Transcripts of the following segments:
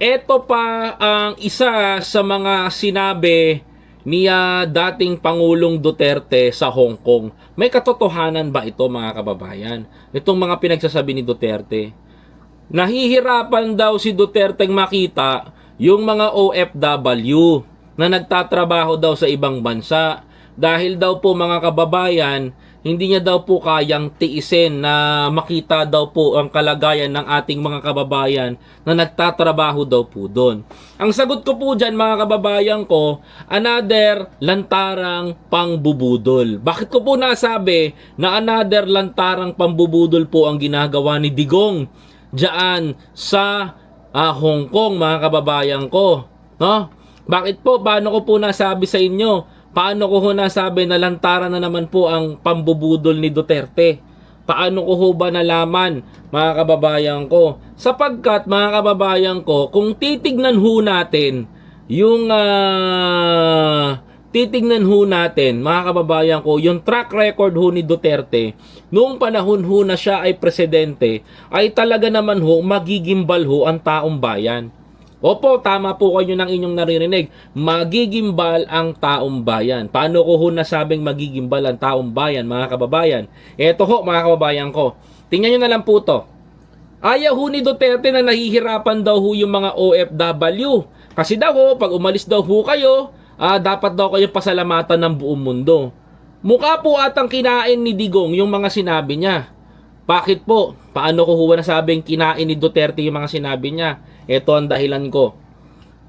Ito pa ang isa sa mga sinabi ni dating Pangulong Duterte sa Hong Kong. May katotohanan ba ito mga kababayan? Itong mga pinagsasabi ni Duterte. Nahihirapan daw si Duterte makita yung mga OFW na nagtatrabaho daw sa ibang bansa dahil daw po mga kababayan hindi niya daw po kayang tiisin na makita daw po ang kalagayan ng ating mga kababayan na nagtatrabaho daw po doon. Ang sagot ko po dyan mga kababayan ko, another lantarang pangbubudol. Bakit ko po nasabi na another lantarang pambubudol po ang ginagawa ni Digong dyan sa ah, Hong Kong mga kababayan ko? No? Bakit po? Paano ko po nasabi sa inyo? Paano ko ho nasabi na lantaran na naman po ang pambubudol ni Duterte? Paano ko ho ba nalaman, mga kababayan ko? Sapagkat, mga kababayan ko, kung titignan ho natin yung ah, titignan ho natin, mga kababayan ko, yung track record ho ni Duterte, noong panahon ho na siya ay presidente, ay talaga naman ho, magigimbal ho ang taong bayan. Opo, tama po kayo ng inyong naririnig. Magigimbal ang taong bayan. Paano ko ho nasabing magigimbal ang taong bayan, mga kababayan? Eto ho, mga kababayan ko. Tingnan nyo na lang po to. Ayaw ho ni Duterte na nahihirapan daw ho yung mga OFW. Kasi daw ho, pag umalis daw ho kayo, ah, dapat daw kayo pasalamatan ng buong mundo. Mukha po atang kinain ni Digong yung mga sinabi niya. Bakit po? Paano ko huwa nasabing kinain ni Duterte yung mga sinabi niya? Ito ang dahilan ko.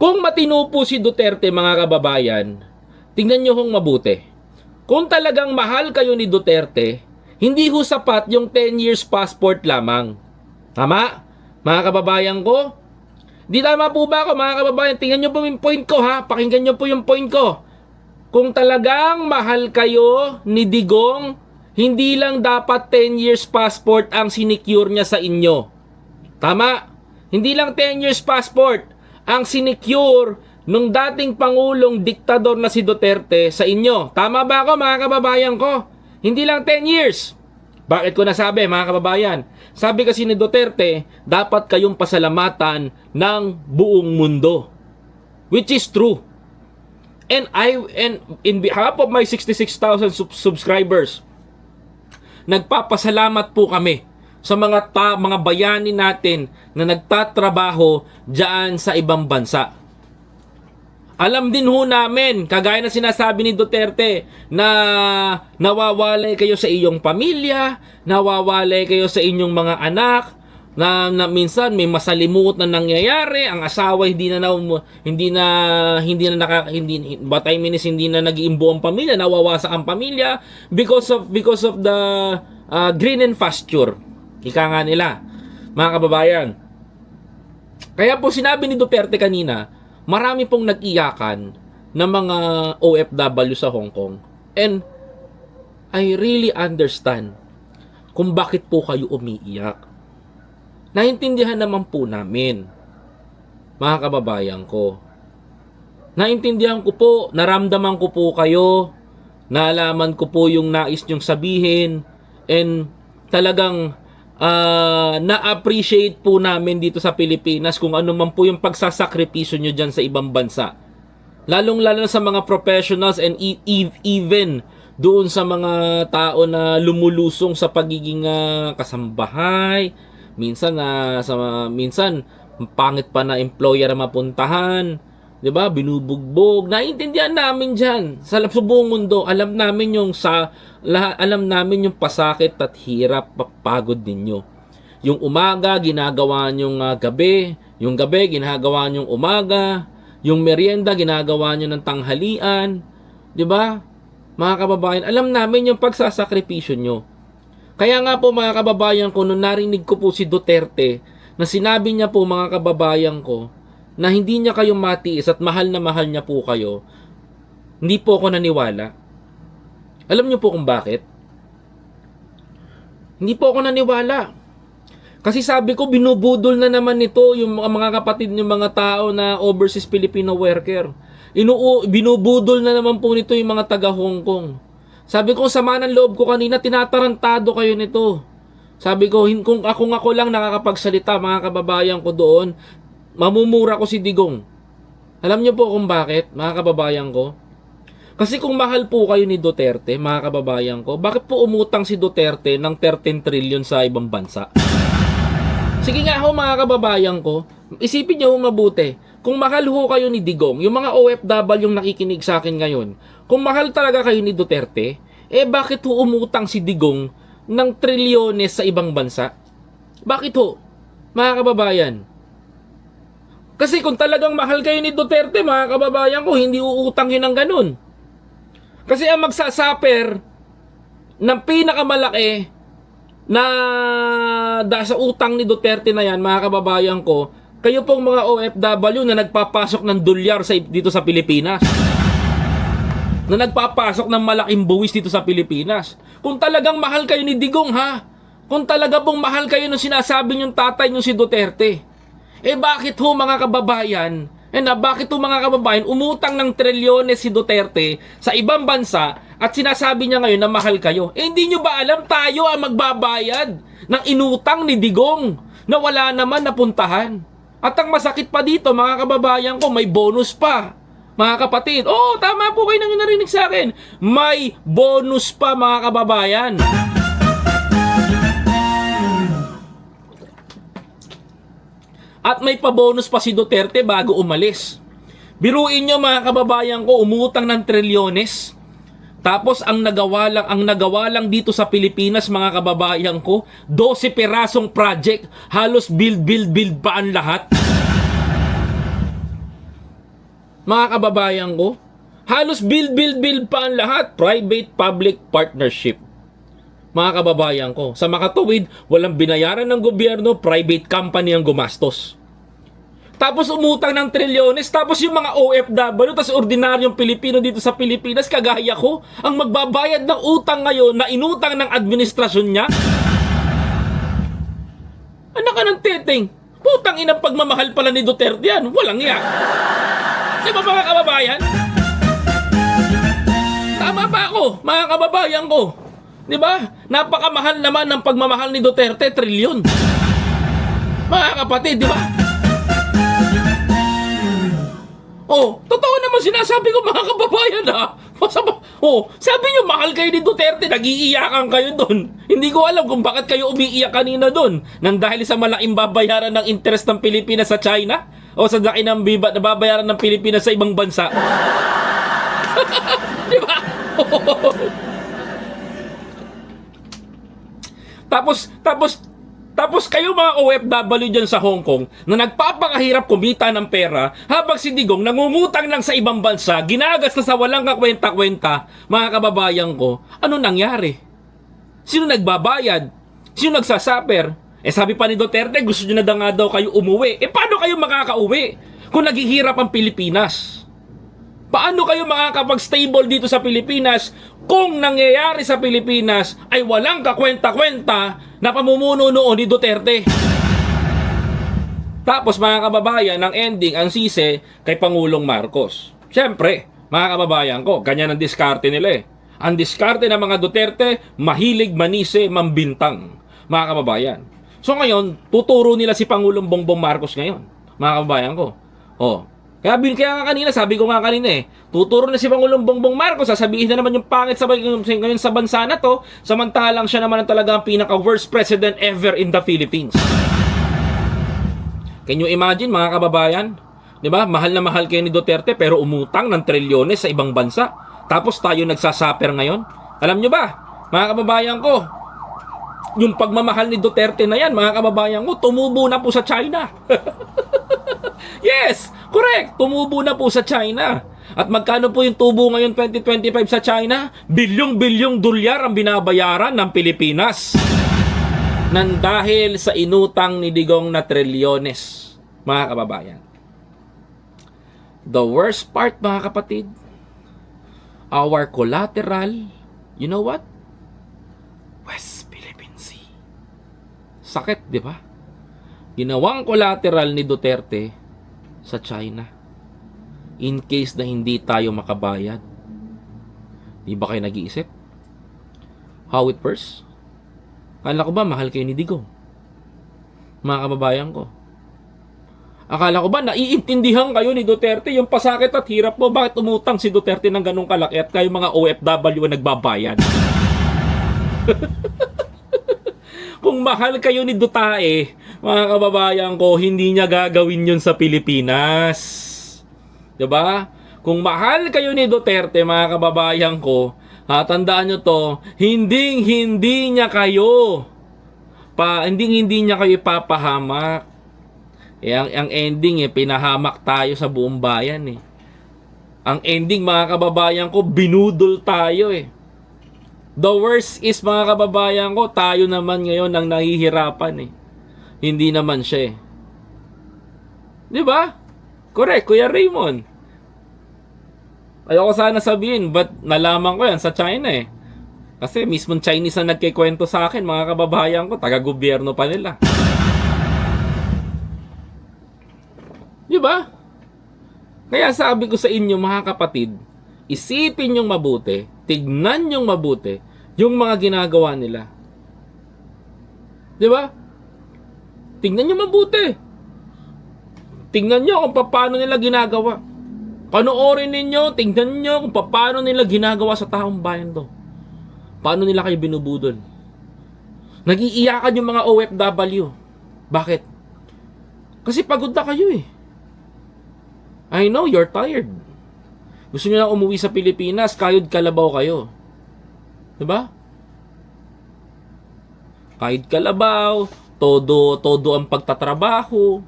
Kung matino po si Duterte mga kababayan, tingnan nyo hong mabuti. Kung talagang mahal kayo ni Duterte, hindi ho sapat yung 10 years passport lamang. Tama? Mga kababayan ko? Di tama po ba ako mga kababayan? Tingnan nyo po yung point ko ha. Pakinggan nyo po yung point ko. Kung talagang mahal kayo ni Digong, hindi lang dapat 10 years passport ang sinecure niya sa inyo. Tama? Hindi lang 10 years passport ang sinecure nung dating pangulong diktador na si Duterte sa inyo. Tama ba ako mga kababayan ko? Hindi lang 10 years. Bakit ko nasabi mga kababayan? Sabi kasi ni Duterte, dapat kayong pasalamatan ng buong mundo. Which is true. And I and in behalf of my 66,000 sub- subscribers, nagpapasalamat po kami sa mga ta, mga bayani natin na nagtatrabaho diyan sa ibang bansa. Alam din ho namin, kagaya na sinasabi ni Duterte, na nawawalay kayo sa iyong pamilya, nawawalay kayo sa inyong mga anak, na, na minsan may masalimuot na nangyayari, ang asawa hindi na, na hindi na hindi na naka hindi what I mean hindi na nag-iimbo ang pamilya, nawawasak ang pamilya because of because of the uh, green and pasture. Ika nga nila, mga kababayan. Kaya po sinabi ni Duterte kanina, marami pong nag-iyakan ng mga OFW sa Hong Kong. And I really understand kung bakit po kayo umiiyak. Naintindihan naman po namin, mga kababayan ko. Naintindihan ko po, naramdaman ko po kayo, naalaman ko po yung nais nyong sabihin, and talagang ah, na-appreciate po namin dito sa Pilipinas kung ano man po yung pagsasakripisyo nyo dyan sa ibang bansa. Lalong-lalo sa mga professionals and e- e- even doon sa mga tao na lumulusong sa pagiging ah, kasambahay, minsan na sa minsan pangit pa na employer mapuntahan, 'di ba? Binubugbog. Naiintindihan namin diyan. Sa buong mundo, alam namin yung sa lahat, alam namin yung pasakit at hirap pagpagod ninyo. Yung umaga ginagawa nyong ah, gabi, yung gabi ginagawa nyong umaga, yung merienda ginagawa nyo ng tanghalian, 'di ba? Mga kababayan, alam namin yung pagsasakripisyo nyo. Kaya nga po mga kababayan ko, nung narinig ko po si Duterte, na sinabi niya po mga kababayan ko, na hindi niya kayo matiis at mahal na mahal niya po kayo, hindi po ako naniwala. Alam niyo po kung bakit? Hindi po ako naniwala. Kasi sabi ko, binubudol na naman nito yung mga, kapatid ng mga tao na overseas Filipino worker. Inuu, binubudol na naman po nito yung mga taga Hong Kong. Sabi ko, sama ng loob ko kanina, tinatarantado kayo nito. Sabi ko, kung ako ako lang nakakapagsalita, mga kababayan ko doon, mamumura ko si Digong. Alam niyo po kung bakit, mga kababayan ko? Kasi kung mahal po kayo ni Duterte, mga kababayan ko, bakit po umutang si Duterte ng 13 trillion sa ibang bansa? Sige nga ho mga kababayan ko, isipin niyo mabuti. Kung mahal ho kayo ni Digong, yung mga OFW yung nakikinig sa akin ngayon, kung mahal talaga kayo ni Duterte, eh bakit ho umutang si Digong ng trilyones sa ibang bansa? Bakit ho? Mga kababayan. Kasi kung talagang mahal kayo ni Duterte, mga kababayan ko, hindi uutang yun ng ganun. Kasi ang magsasaper ng pinakamalaki na dahil sa utang ni Duterte na yan, mga kababayan ko, kayo pong mga OFW na nagpapasok ng dolyar sa, dito sa Pilipinas. Na nagpapasok ng malaking buwis dito sa Pilipinas. Kung talagang mahal kayo ni Digong ha, kung talaga pong mahal kayo nung sinasabi yung tatay nyo si Duterte, eh bakit ho mga kababayan, eh na bakit ho mga kababayan umutang ng trilyones si Duterte sa ibang bansa at sinasabi niya ngayon na mahal kayo? Eh hindi nyo ba alam tayo ang magbabayad ng inutang ni Digong na wala naman napuntahan? At ang masakit pa dito mga kababayan ko, may bonus pa. Mga kapatid, oh tama po kayo nang narinig sa akin. May bonus pa mga kababayan. At may pabonus pa si Duterte bago umalis. Biruin nyo mga kababayan ko, umutang ng trilyones. Tapos ang nagawa lang, ang nagawa lang dito sa Pilipinas mga kababayan ko, 12 perasong project, halos build, build, build pa ang lahat. Mga kababayan ko, halos build, build, build pa ang lahat, private-public partnership. Mga kababayan ko, sa makatuwid, walang binayaran ng gobyerno, private company ang gumastos. Tapos umutang ng trilyones, tapos yung mga OFW, tapos ordinaryong Pilipino dito sa Pilipinas, kagaya ko, ang magbabayad ng utang ngayon na inutang ng administrasyon niya? Anak ka ng teteng, putang inang pagmamahal pala ni Duterte yan, walang yan. Di ba mga kababayan? Tama ba ako, mga kababayan ko? Di ba? Napakamahal naman ng pagmamahal ni Duterte, trilyon. Mga kapatid, di ba? Oh, totoo naman sinasabi ko mga kababayan ha. Masama, oh, sabi niyo mahal kayo ni Duterte, nag-iiyakan kayo doon. Hindi ko alam kung bakit kayo umiiyak kanina doon. Nang dahil sa malaking babayaran ng interest ng Pilipinas sa China o sa laki ng biba na babayaran ng Pilipinas sa ibang bansa. di ba? Tapos, tapos, tapos kayo mga OFW dyan sa Hong Kong na nagpapakahirap kumita ng pera habang si Digong nangungutang lang sa ibang bansa, ginagasta sa walang kakwenta-kwenta, mga kababayan ko, ano nangyari? Sino nagbabayad? Sino nagsasaper? Eh sabi pa ni Duterte, gusto nyo na da nga daw kayo umuwi. Eh paano kayo makakauwi kung naghihirap ang Pilipinas? Paano kayo makakapag-stable dito sa Pilipinas kung nangyayari sa Pilipinas ay walang kakwenta-kwenta na pamumuno noon ni Duterte? Tapos mga kababayan, ang ending, ang sise kay Pangulong Marcos. Siyempre, mga kababayan ko, ganyan ang diskarte nila eh. Ang diskarte ng mga Duterte, mahilig manise, mambintang. Mga kababayan. So ngayon, tuturo nila si Pangulong Bongbong Marcos ngayon. Mga kababayan ko. Oh, bin, kaya nga kanina, sabi ko nga kanina eh, tuturo na si Pangulong Bongbong Marcos, sasabihin na naman yung pangit sa, ngayon sa bansa na to, samantalang siya naman ang talaga ang pinaka-worst president ever in the Philippines. Can you imagine mga kababayan? 'Di ba? Mahal na mahal kayo ni Duterte pero umutang ng trilyones sa ibang bansa. Tapos tayo nagsasaper ngayon. Alam nyo ba, mga kababayan ko, yung pagmamahal ni Duterte na yan, mga kababayan ko, tumubo na po sa China. yes, correct. Tumubo na po sa China. At magkano po yung tubo ngayon 2025 sa China? Bilyong-bilyong dolyar ang binabayaran ng Pilipinas. Nang dahil sa inutang ni Digong na trilyones, mga kababayan. The worst part, mga kapatid, our collateral, you know what? West Philippine Sea. Sakit, di ba? Ginawang collateral ni Duterte sa China. In case na hindi tayo makabayad. Di ba kayo nag-iisip? How it works? Kala ko ba mahal kayo ni Digong? Mga kababayan ko. Akala ko ba naiintindihan kayo ni Duterte yung pasakit at hirap mo? Bakit umutang si Duterte ng ganong kalaki at kayo mga OFW ang nagbabayad? Kung mahal kayo ni Dutae, mga kababayan ko, hindi niya gagawin yun sa Pilipinas. ba? Kung mahal kayo ni Duterte, mga kababayan ko, ha, tandaan nyo to, hindi hindi niya kayo pa hindi hindi niya kayo ipapahamak. Eh, ang, ang ending eh, pinahamak tayo sa buong bayan eh. Ang ending mga kababayan ko, binudol tayo eh. The worst is mga kababayan ko, tayo naman ngayon ang nahihirapan eh. Hindi naman siya eh. Di ba? Correct, Kuya Raymond. Ayoko sana sabihin, but nalaman ko yan sa China eh. Kasi mismo Chinese na nagkikwento sa akin, mga kababayan ko, taga-gobyerno pa nila. Di ba? Kaya sabi ko sa inyo mga kapatid, isipin yung mabuti, tignan yung mabuti, yung mga ginagawa nila. Di ba? Tignan nyo mabuti. Tingnan nyo kung paano nila ginagawa. Panoorin ninyo, tingnan nyo kung paano nila ginagawa sa taong bayan to. Paano nila kayo binubudol. Nagiiyakan yung mga OFW. Bakit? Kasi pagod na kayo eh. I know you're tired. Gusto niyo na umuwi sa Pilipinas, kayod kalabaw kayo. 'Di ba? Kahit kalabaw, todo todo ang pagtatrabaho.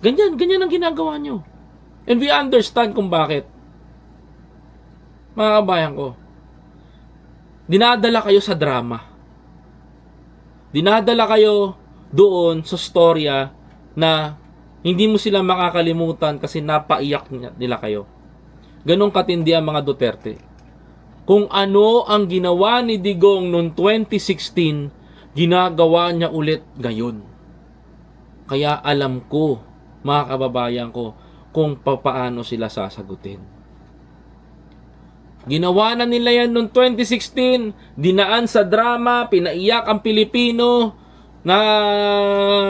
Ganyan, ganyan ang ginagawa nyo. And we understand kung bakit. Mga kabayan ko, dinadala kayo sa drama. Dinadala kayo doon sa storya na hindi mo sila makakalimutan kasi napaiyak nila kayo. Ganong katindi ang mga Duterte. Kung ano ang ginawa ni Digong noong 2016, ginagawa niya ulit ngayon. Kaya alam ko, mga kababayan ko, kung papaano sila sasagutin. Ginawa na nila yan noong 2016, dinaan sa drama, pinaiyak ang Pilipino na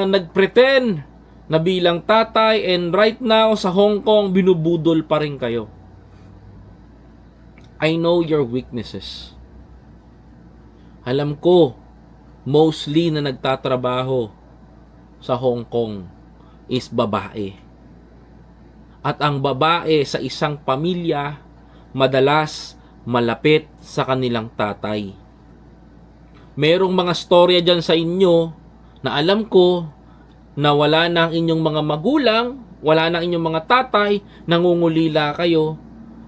nagpretend na bilang tatay and right now sa Hong Kong binubudol pa rin kayo. I know your weaknesses. Alam ko, mostly na nagtatrabaho sa Hong Kong is babae. At ang babae sa isang pamilya, madalas malapit sa kanilang tatay. Merong mga storya dyan sa inyo na alam ko na wala na ang inyong mga magulang, wala na ang inyong mga tatay, nangungulila kayo,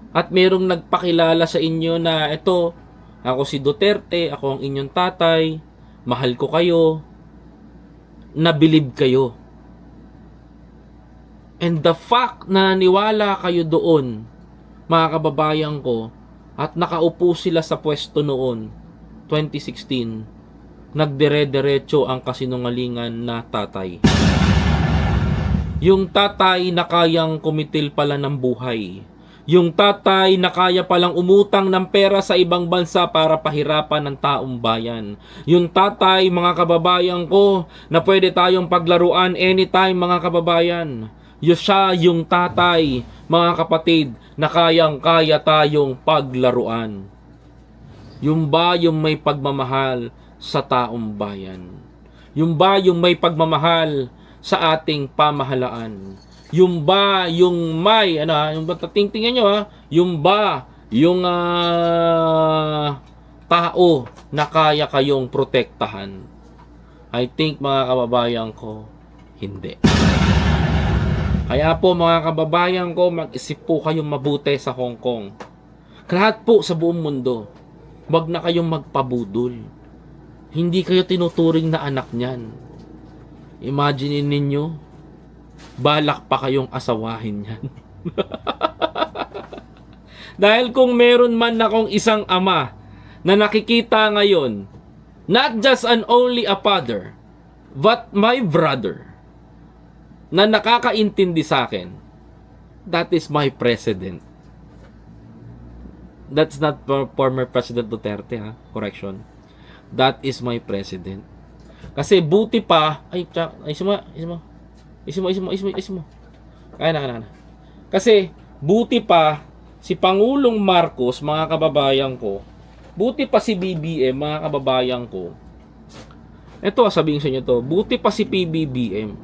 at merong nagpakilala sa inyo na ito, ako si Duterte, ako ang inyong tatay, mahal ko kayo, nabilib kayo. And the fact na naniwala kayo doon, mga kababayan ko, at nakaupo sila sa pwesto noon, 2016, nagdire-diretso ang kasinungalingan na tatay. Yung tatay na kayang kumitil pala ng buhay. Yung tatay na kaya palang umutang ng pera sa ibang bansa para pahirapan ng taong bayan. Yung tatay, mga kababayan ko, na pwede tayong paglaruan anytime mga kababayan. Yung siya yung tatay, mga kapatid, na kayang kaya tayong paglaruan. Yung ba yung may pagmamahal sa taong bayan? Yung ba yung may pagmamahal sa ating pamahalaan? Yung ba yung may ano ha, yung ba tingtingnan nyo ha, yung ba yung ah, tao na kaya kayong protektahan? I think mga kababayan ko, hindi. Kaya po mga kababayan ko, mag-isip po kayong mabuti sa Hong Kong. Lahat po sa buong mundo, wag na kayong magpabudol. Hindi kayo tinuturing na anak niyan. Imagine ninyo, balak pa kayong asawahin yan. Dahil kung meron man akong isang ama na nakikita ngayon, not just an only a father, but my brother, na nakakaintindi sa akin, that is my president. That's not for- former President Duterte ha, correction. That is my president. Kasi buti pa, ay, tsak, ay, isma, isma, isma, isma, Kaya na, kaya na. Kasi, buti pa, si Pangulong Marcos, mga kababayan ko, buti pa si BBM, mga kababayan ko, ito, sabihin sa inyo to, buti pa si PBBM,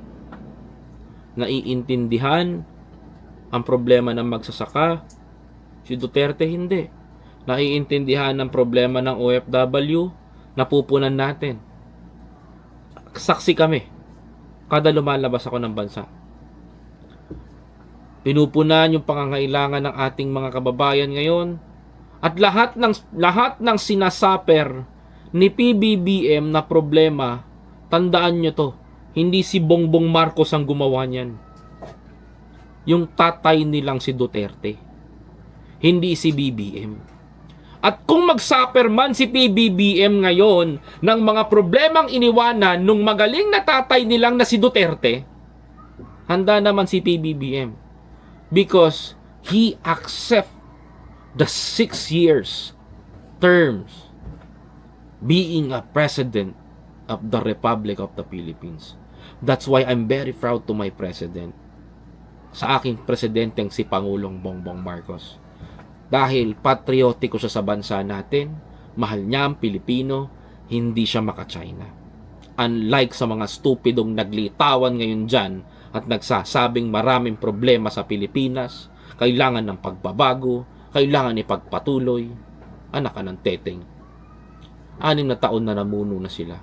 naiintindihan ang problema ng magsasaka, si Duterte hindi. Naiintindihan ng problema ng OFW, napupunan natin. Saksi kami, kada lumalabas ako ng bansa. Pinupunan yung pangangailangan ng ating mga kababayan ngayon at lahat ng lahat ng sinasaper ni PBBM na problema, tandaan nyo to, hindi si Bongbong Marcos ang gumawa niyan. Yung tatay nilang si Duterte. Hindi si BBM. At kung magsaper man si PBBM ngayon ng mga problemang iniwanan nung magaling na tatay nilang na si Duterte, handa naman si PBBM. Because he accept the six years terms being a president of the Republic of the Philippines. That's why I'm very proud to my president. Sa aking presidenteng si Pangulong Bongbong Marcos. Dahil patriotiko siya sa bansa natin, mahal niya ang Pilipino, hindi siya maka-China. Unlike sa mga stupidong naglitawan ngayon dyan at nagsasabing maraming problema sa Pilipinas, kailangan ng pagbabago, kailangan ipagpatuloy, anak ka ng teteng. Anim na taon na namuno na sila.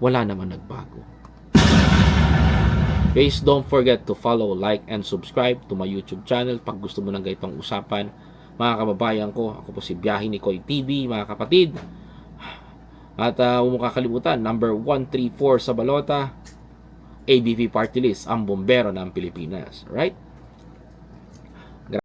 Wala naman nagbago. Please don't forget to follow, like, and subscribe to my YouTube channel pag gusto mo ng ganitong usapan. Mga kababayan ko, ako po si Biyahe ni Koy TV, mga kapatid. At uh, huwag kakalimutan, number 134 sa balota, ABP Party List, ang bombero ng Pilipinas. Right?